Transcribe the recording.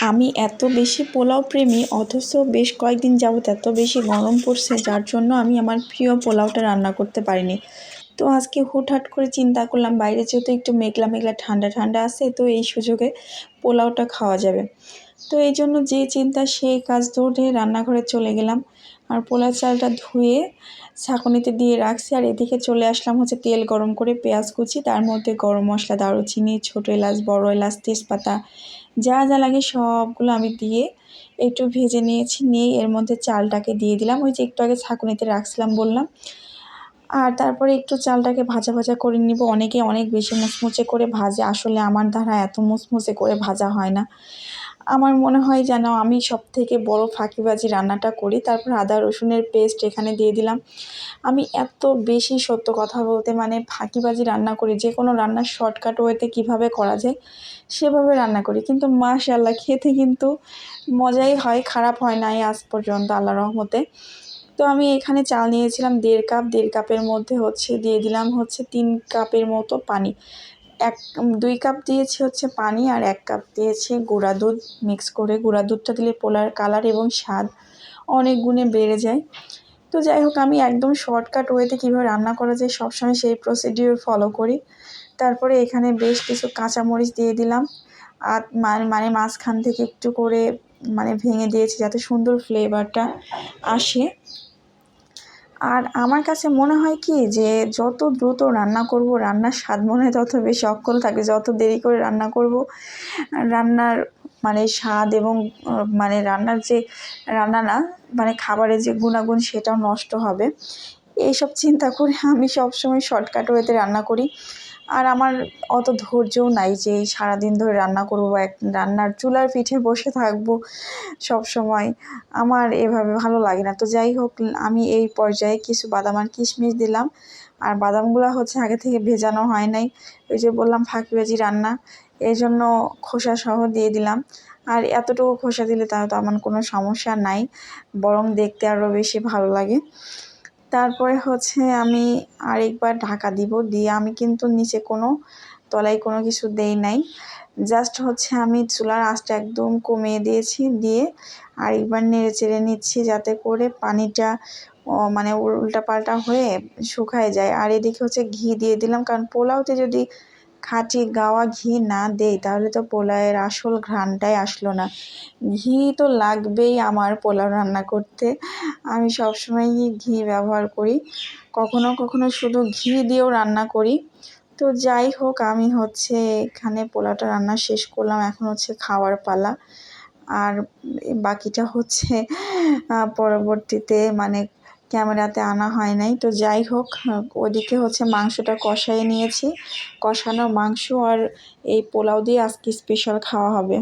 আমি এত বেশি পোলাও প্রেমী অথচ বেশ কয়েকদিন যাবত এত বেশি গরম পড়ছে, যার জন্য আমি আমার প্রিয় পোলাওটা রান্না করতে পারিনি। তো আজকে হুটহাট করে চিন্তা করলাম, বাইরে যেহেতু একটু মেঘলা মেঘলা ঠান্ডা ঠান্ডা আছে, তো এই সুযোগে পোলাওটা খাওয়া যাবে। তো এই জন্য যে চিন্তা সেই কাজ ধরে রান্নাঘরে চলে গেলাম। আর পোলাও চালটা ধুয়ে ছাঁকুনিতে দিয়ে রাখছি, আর এদিকে চলে আসলাম হচ্ছে তেল গরম করে পেঁয়াজ কুচি, তার মধ্যে গরম মশলা, দারুচিনি, ছোটো এলাচ, বড় এলাচ, তেজপাতা, যা যা লাগে সবগুলো আমি দিয়ে একটু ভেজে নিয়েছি, নিয়ে এর মধ্যে চালটাকে দিয়ে দিলাম। ওই যে একটু আগে ছাঁকুনিতে রাখছিলাম বললাম আর তারপরে একটু চালটাকে ভাজা ভাজা করে নিব। অনেকে অনেক বেশি মুচমুচে করে ভাজে। আসলে আমার দ্বারা এত মুচমুচে করে ভাজা হয় না। আমার মনে হয় যেন আমি সব থেকে বড় ফাঁকিবাজি রান্নাটা করি। তারপর আদা, রসুনের পেস্ট এখানে দিয়ে দিলাম। আমি এত বেশি সত্য কথা বলতে মানে ফাঁকিবাজি রান্না করি। যে কোনো রান্নার শর্টকাট ওয়েতে কীভাবে করা যায়, সেভাবে রান্না করি। কিন্তু মাশাল্লাহ খেতে কিন্তু মজাই হয়, খারাপ হয় নাই আজ পর্যন্ত আল্লাহ রহমতে। তো আমি এখানে চাল নিয়েছিলাম দেড় কাপ, দেড় কাপের মধ্যে হচ্ছে দিয়ে দিলাম হচ্ছে তিন কাপের মতো পানি। এক, দুই কাপ দিয়েছি হচ্ছে পানি আর এক কাপ দিয়েছি গুঁড়া দুধ। মিক্স করে গুঁড়া দুধটা দিলে পোলার কালার এবং স্বাদ অনেক গুণে বেড়ে যায়। তো যাই হোক, আমি একদম শর্টকাট ওয়েতে কীভাবে রান্না করা যায় সবসময় সেই প্রসিডিওর ফলো করি। তারপরে এখানে বেশ কিছু কাঁচামরিচ দিয়ে দিলাম। আর মানে মানে মাঝখান থেকে একটু করে মানে ভেঙে দিয়েছি যাতে সুন্দর ফ্লেভারটা আসে। আর আমার কাছে মনে হয় কি যে যত দ্রুত রান্না করব, রান্নার স্বাদ মনে হয় তত বেশি অক্ষল থাকে যত দেরি করে রান্না করব, রান্নার মানে স্বাদ এবং মানে রান্নার যে রান্না না মানে খাবারের যে গুণাগুণ সেটাও নষ্ট হবে। এইসব চিন্তা করে আমি সবসময় শর্টকাট ওয়েতে রান্না করি। আর আমার অত ধৈর্যও নাই যে এই সারাদিন ধরে রান্না করব বা এক রান্নার চুলার পিঠে বসে থাকব সব সময়। আমার এভাবে ভালো লাগে না। তো যাই হোক, আমি এই পর্যায়ে কিছু বাদাম আর কিশমিশ দিলাম। আর বাদামগুলো হচ্ছে আগে থেকে ভেজানো হয় নাই। ওই যে বললাম, ফাঁকি ফাঁকিবাজি রান্না। এই জন্য খোসা সহ দিয়ে দিলাম। আর এতটুকু খোসা দিলে তাও তো আমার কোনো সমস্যা নাই। বরং দেখতে আরও বেশি ভালো লাগে। তারপরে হচ্ছে আমি আরেকবার ঢাকা দিব। দিয়ে আমি কিন্তু নিচে কোনো তলায় কোনো কিছু দেই নাই। জাস্ট হচ্ছে আমি চুলার আঁচটা একদম কমিয়ে দিয়েছি। দিয়ে আরেকবার নেড়ে চেড়ে নিচ্ছি যাতে করে পানিটা মানে উল্টা পাল্টা হয়ে শুকায় যায়। আর এদিকে হচ্ছে ঘি দিয়ে দিলাম। কারণ পোলাওতে যদি খাঁটি গাওয়া ঘি না দেই, তাহলে তো পোলাওয়ের আসল ঘ্রাণটাই আসলো না। ঘি তো লাগবেই আমার পোলাও রান্না করতে। আমি সবসময় ঘি ব্যবহার করি, কখনো কখনো শুধু ঘি দিয়েও রান্না করি। তো যাই হোক, আমি হচ্ছে এখানে পোলাওটা রান্না শেষ করলাম, এখন হচ্ছে খাওয়ার পালা। আর বাকিটা হচ্ছে পরবর্তীতে মানে ক্যামেরাতে আনা হয় নাই। তো যাই হোক, ওদিকে হচ্ছে মাংসটা কষাই নিয়েছি। কষানো মাংস আর এই পোলাও দিয়ে আজকে স্পেশাল খাওয়া হবে।